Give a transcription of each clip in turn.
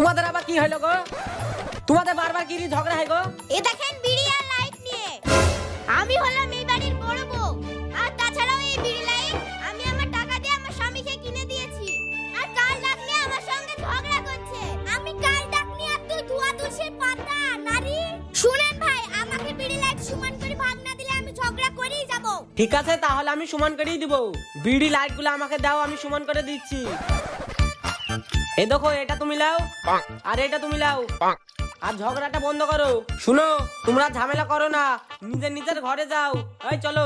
তোমাদের আবার কি হলো গো? তোমাদের বারবার কি ঝগড়া হয় গো? এ দেখেন বিড়ি আর লাইট নিয়ে। আমি হলাম এই বাড়ির বড় বউ। আর তাছাড়াও এই বিড়ি লাইট আমি আমার টাকা দিয়ে আমার স্বামীকে কিনে দিয়েছি। আর কাল ডাকলে আমার সঙ্গে ঝগড়া করছে। আমি কাল ডাকনি আর তুই ধোয়া তুলসীর পাতা নারী শুনেন ভাই আমাকে বিড়ি লাইট সমান করে ভাগ না দিলে আমি ঝগড়া করেই যাব। ঠিক আছে তাহলে আমি সমান করেই দিব। বিড়ি লাইটগুলো আমাকে দাও আমি সমান করে দিচ্ছি। এই দেখো এটা তুমি লাও। আর এটা তুমি লাও। আর ঝগড়াটা বন্ধ করো। শুনো তোমরা ঝামেলা করো না। নিজের নিজের ঘরে যাও। এই চলো।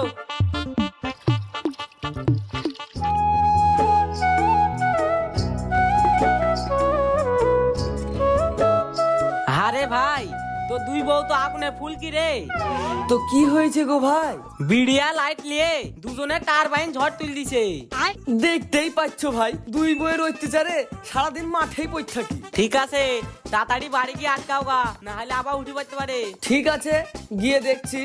তো দুই বউ তো আগুনে ফুলকি রে। তো কি হয়েছে গো ভাই? বিড়িয়া লাইট নিয়ে দুজনে টার বাইন ঝড় তুল দিছে। দেখতেই পাচ্ছ ভাই দুই বইয়ের অত্যাচারে সারাদিন মাঠেই পড়ে থাকি। ঠিক আছে তাড়াতাড়ি বাড়ি গিয়ে আটকাও গা না হলে আবার উঠে পড়তে পারে। ঠিক আছে গিয়ে দেখছি।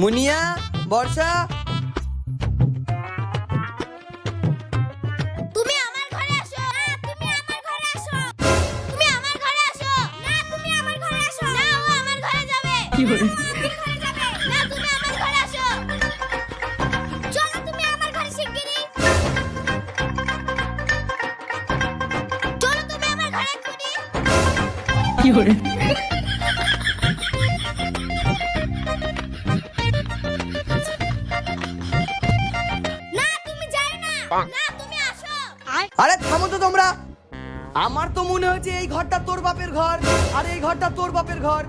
মুনিয়া বর্ষা না তুমি আসো। আরে থামো তো তোমরা। আমার তো মনে হচ্ছে এই ঘরটা তোর বাপের ঘর আর এই ঘরটা তোর বাপের ঘর।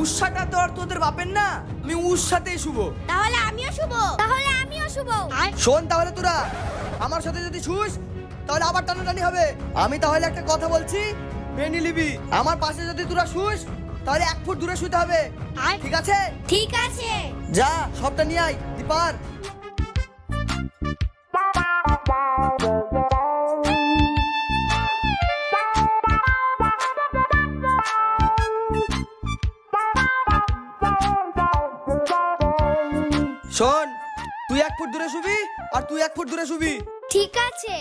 উৎসাটা তো আর তোদের বাপের না। আমি উৎসাতেই শুভ তাহলে আমিও শুভ তাহলে আমিও শুভ শোন তাহলে তোরা আমার সাথে যদি শুস তাহলে আবার টানাটানি হবে। আমি তাহলে একটা কথা বলছি মেনে নিবি। আমার পাশে যদি তোরা শুস তাহলে এক ফুট দূরে শুতে হবে। ঠিক আছে? ঠিক আছে। যা সবটা নিয়ে আয় দীপার। তুই এক ফুট দূরে শুবি আর তুই এক ফুট দূরে শুবি। ঠিক আছে।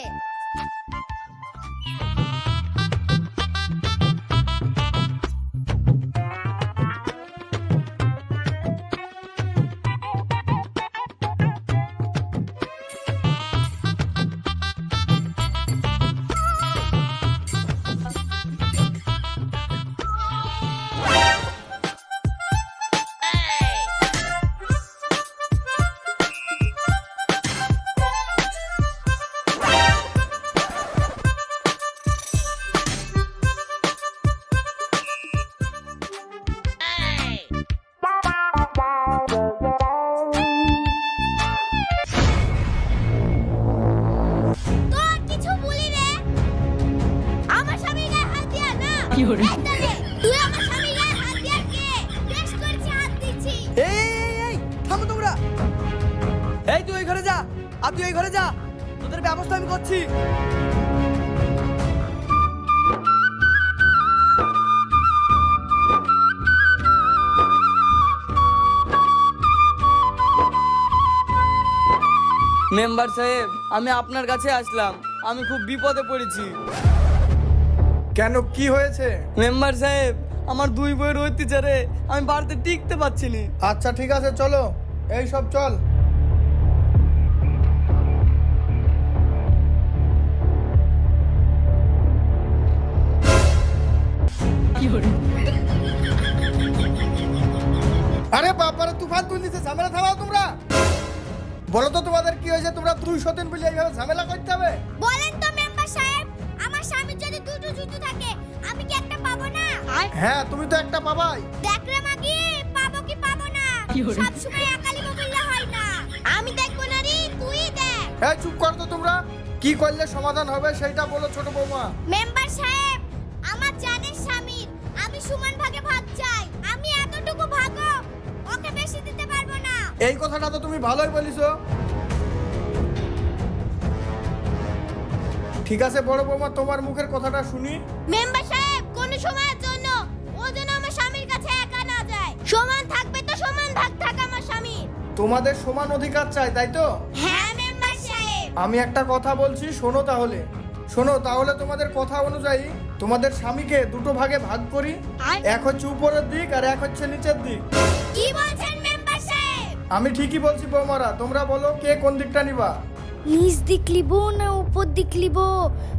এই তুই ওই ঘরে যা আর তুই এই ঘরে যা। তোদের ব্যবস্থা আমি করছি। মেম্বার সাহেব আমি আপনার কাছে আসলাম। আমি খুব বিপদে পড়েছি। কেন কি হয়েছে? মেম্বার সাহেব আমার দুই বইয়ের অত্যাচারে আমি বাড়িতে টিকতে পারছি না। আচ্ছা ঠিক আছে চলো। এই সব চল। আরে বাবারে তুফান তুলতেছে ঝামেলা থামাও তোমরা। বলো তো তোমাদের কি হয়েছে তোমরা দুই সতেন বলে এইভাবে ঝামেলা করতে হবে? বলেন তো মেম্বার সাহেব আমার স্বামীর যদি দুটো জুতো থাকে আমি কি একটা পাবো না? হ্যাঁ তুমি তো একটা পাবাই। দেখ রে মাগি। না সব সময় হয় না। আমি দেখব না রে তুই দেখ। এই চুপ করো তো তোমরা। কি করলে সমাধান হবে সেটা বলো ছোট বৌমা। মেম্বার সাহেব আমার জানের স্বামীর। আমি সমান ভাগে ভাগ চাই। আমি এতটুকু ভাগও ওকে বেশি দিতে পারব না। এই কথাটা তো তুমি ভালোই বলিছো। ঠিক আছে বড় বৌমা তোমার মুখের কথাটা শুনি। মেম্বার তোমাদের সমান অধিকার চাই তাই তো? হ্যাঁ মেম্বার সাহেব। আমি একটা কথা বলছি শোনো তাহলে। শোনো তাহলে তোমাদের কথা অনুযায়ী তোমাদের স্বামীকে দুটো ভাগে ভাগ করি। এক হচ্ছে উপরের দিক আর এক হচ্ছে নিচের দিক। কি বলছেন মেম্বার সাহেব? আমি ঠিকই বলছি বৌমারা তোমরা বলো কে কোন দিকটা নিবা? নিচ দিক লিব না উপর দিক লিব?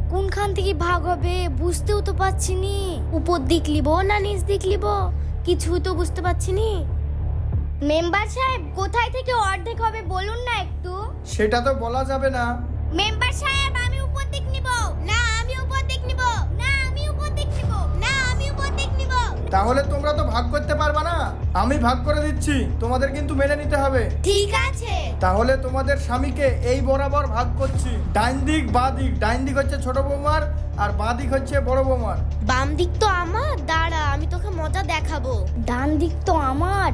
কোনখান থেকে ভাগ হবে বুঝতেও তো পারছি নি। উপর দিক লিব না নিচ দিক লিব? কিছু তো বুঝতে পারছি নি। মেম্বার সাহেব কোথায় থেকে অর্ধেক হবে বলুন না একটু? সেটা তো বলা যাবে না। মেম্বার সাহেব আমি উপর দিক নিব। না আমি উপর দিক নিব। তাহলে তোমরা তো ভাগ করতে পারবা না। আমি ভাগ করে দিচ্ছি তোমাদের কিন্তু মেনে নিতে হবে। ঠিক আছে। তাহলে তোমাদের স্বামীকে এই বরাবর ভাগ করছি। ডাইন দিক বা দিক। ডাইন দিক হচ্ছে ছোট বৌমার আর বাঁ দিক হচ্ছে বড় বৌমার। বাম দিক তো আমার? দাঁড়া আমি তোকে মজা দেখাবো। ডান দিক তো আমার?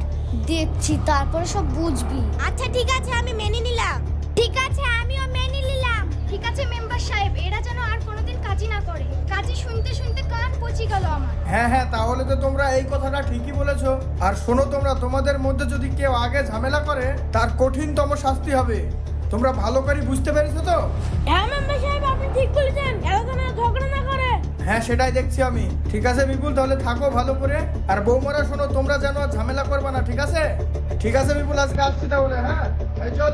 দেখছি তারপরে সব বুঝবি। আচ্ছা ঠিক আছে আমি মেনে নিলাম। ঠিক আছে আমিও মেনে নিলাম। ঠিক আছে মেম্বার সাহেব এরা যেন আর কোনোদিন কাজই করে। কাজই শুনতে শুনতে কান পচি গেল আমার। হ্যাঁ হ্যাঁ তাহলে তো তোমরা এই কথাটা ঠিকই বলেছ। আর শোনো তোমরা তোমাদের মধ্যে যদি কেউ আগে ঝামেলা করে তার কঠিনতম শাস্তি হবে। তোমরা ভালো করে বুঝতে পেরেছ তো? হ্যাঁ মেম্বার সাহেব আপনি ঠিক বলেছেন। এলাকা ঝগড়া না করে। হ্যাঁ সেটাই দেখছি আমি। ঠিক আছে বিপুল তাহলে থাকো ভালো করে। আর বৌমারা শোনো তোমরা যেন আর ঝামেলা করবে না ঠিক আছে? ঠিক আছে বিপুল আজকে আসছি তাহলে হ্যাঁ? চল।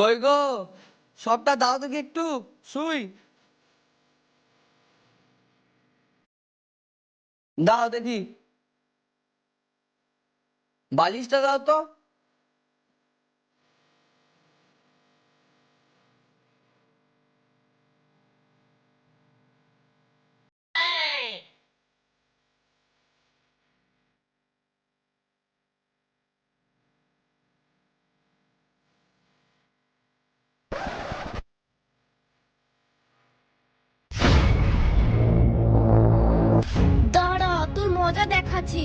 কই গো? সবটা দাও দেখি একটু শুই। দাও দেখি। বালিশটা দাও তো। মজা দেখাচ্ছি।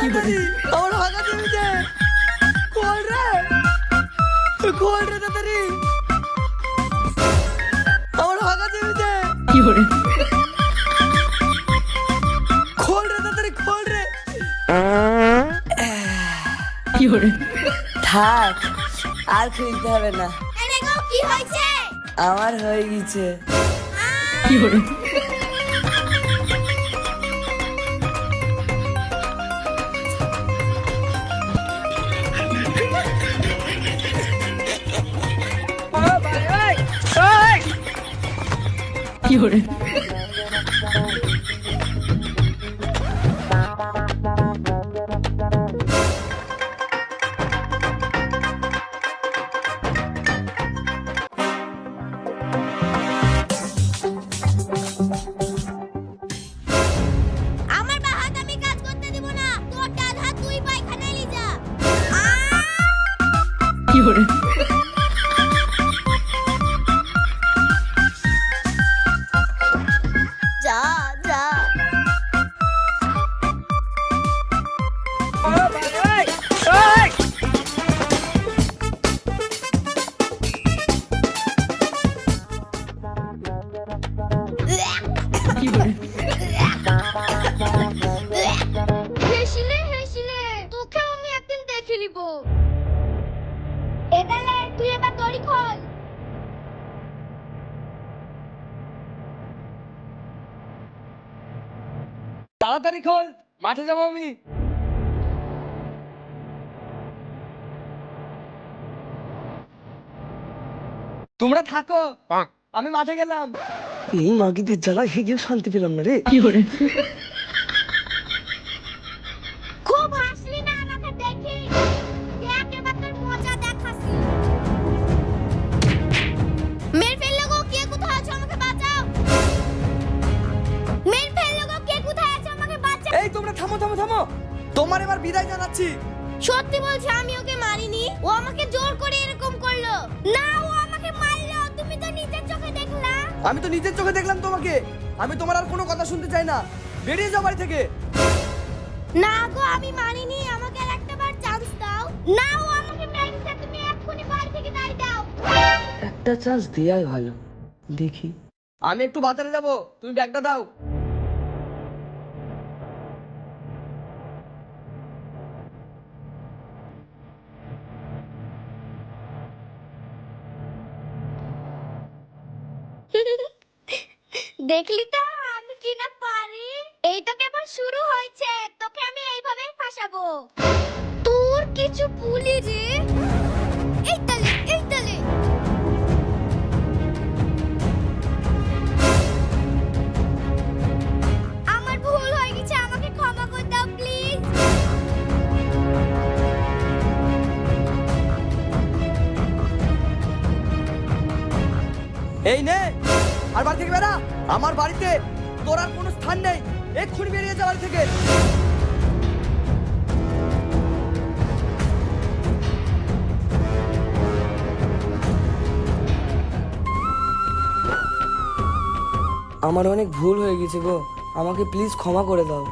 আমার হাগা জেমিছে খোল রে। খোল রে তাড়াতাড়ি। আমার হাগা জেমিছে খোল রে তাড়াতাড়ি খোল রে। থাক আর খেলতে হবে না। কি আমার হয়ে গেছে। আমার বা হাত আমি কাজ করতে খোল মাঠে যাব আমি। তোমরা থাকো আমি মাঠে গেলাম। এই মাগিদের জ্বালা হেগে শান্তি পেলাম না রে। খুব সত্যি বলছি আমি ওকে মারিনি। ও আমাকে জোর করে এরকম করল। না ও আমাকে মারলো। তুমি তো নিজের চোখে দেখলা। আমি তো নিজের চোখে দেখলাম তোমাকে। আমি তোমার আর কোনো কথা শুনতে চাই না। বেরিয়ে যাও বাড়ি থেকে। না গো আমি মারিনি। আমাকে আর একটা বার চান্স দাও। না ও আমাকে মেরেছে। তুমি এক্ষুনি বাড়ি থেকে দাঁড়িয়ে দাও। একটা চান্স দেয়াই ভালো দেখি। আমি একটু বাজারে যাব। তুমি ব্যাগটা দাও। দেখলি তো? আমি কি না পারি? এই তো কেবল শুরু হয়েছে। তোকে আমি এইভাবেই ফাঁসাবো। তোর কিছু ভুলি রে। বাড়ি থেকে। আমার অনেক ভুল হয়ে গেছে গো। আমাকে প্লিজ ক্ষমা করে দাও।